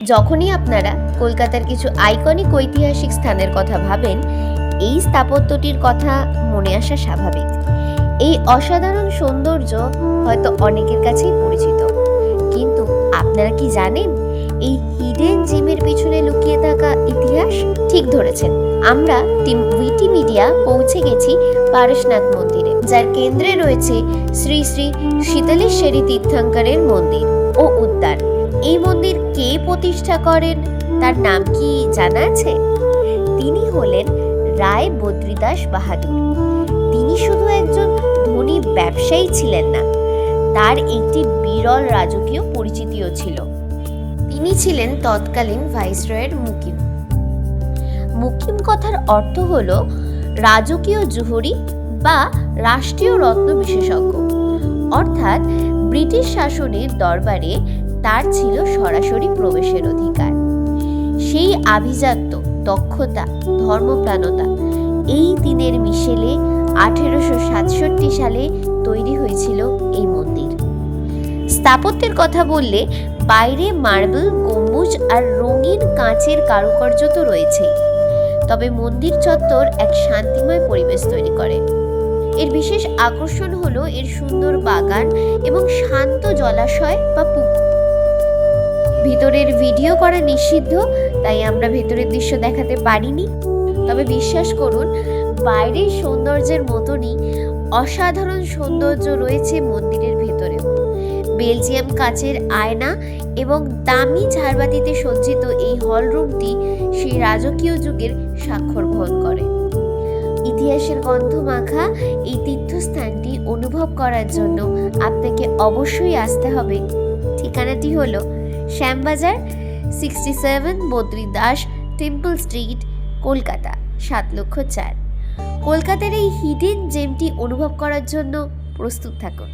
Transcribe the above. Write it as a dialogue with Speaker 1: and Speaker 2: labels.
Speaker 1: যখনই আপনারা কলকাতার কিছু আইকনিক ঐতিহাসিক স্থানের কথা ভাবেন, এই স্থাপত্যটির কথা মনে আসা স্বাভাবিক। এই অসাধারণ সৌন্দর্য হয়তো অনেকের কাছেই পরিচিত। কিন্তু আপনারা কি জানেন, এই হিডেন জিমের পিছনে লুকিয়ে থাকা ইতিহাস? ঠিক ধরেছেন। আমরা উইটি মিডিয়া পৌঁছে গেছি পারশনাথ মন্দিরে, যার কেন্দ্রে রয়েছে শ্রী শ্রী শীতলেশ্বরী তীর্থঙ্করের মন্দির ও উদ্যান। এই মন্দির কে প্রতিষ্ঠা করেন, তার নাম কি জানা আছে? তিনি হলেন রায় বদ্রীদাস বাহাদুর। তিনি শুধু একজন ধনী ব্যবসায়ী ছিলেন না, তার একটি বিরল রাজকীয় পরিচিতিও ছিল। তিনি ছিলেন তৎকালীন ভাইসরয়ের মুকিম। মুকিম কথার অর্থ হল রাজকীয় জুহরি বা রাষ্ট্রীয় রত্ন বিশেষজ্ঞ। অর্থাৎ ব্রিটিশ শাসনের দরবারে তার ছিল সরাসরি প্রবেশের অধিকার। সেই আভিজাত্য, দক্ষতা, ধর্মপ্রাণতা এই দিনের মিশেলে আঠেরোশো সাতষট্টি সালে তৈরি হয়েছিল এই মন্দির। স্থাপত্যের কথা বললে বাইরে মার্বেল, গম্বুজ আর রঙিন কাঁচের কারুকার্য তো রয়েছেই। তবে মন্দির চত্বর এক শান্তিময় পরিবেশ তৈরি করে। এর বিশেষ আকর্ষণ হলো এর সুন্দর বাগান এবং শান্ত জলাশয় বা পুকুর। ভিতরের ভিডিও করা নিষিদ্ধ, তাই আমরা ভেতরের দৃশ্য দেখাতে পারিনি। তবে বিশ্বাস করুন, বাইরের সৌন্দর্যের মতনই অসাধারণ সৌন্দর্য রয়েছে মন্দিরের ভেতরেও বেলজিয়াম কাচের আয়না এবং দামি ঝাড়বাতিতে সজ্জিত এই হলরুমটি সেই রাজকীয় যুগের স্বাক্ষর বহন করে। ইতিহাসের গন্ধ মাখা এই তীর্থস্থানটি অনুভব করার জন্য আপনাকে অবশ্যই আসতে হবে। ঠিকানাটি হল Shyambazar sixty seven Badri Das temple street, Kolkata, সাত লক্ষ চার। কলকাতার এই হিডেন জেমটি অনুভব করার জন্য প্রস্তুত থাকুন।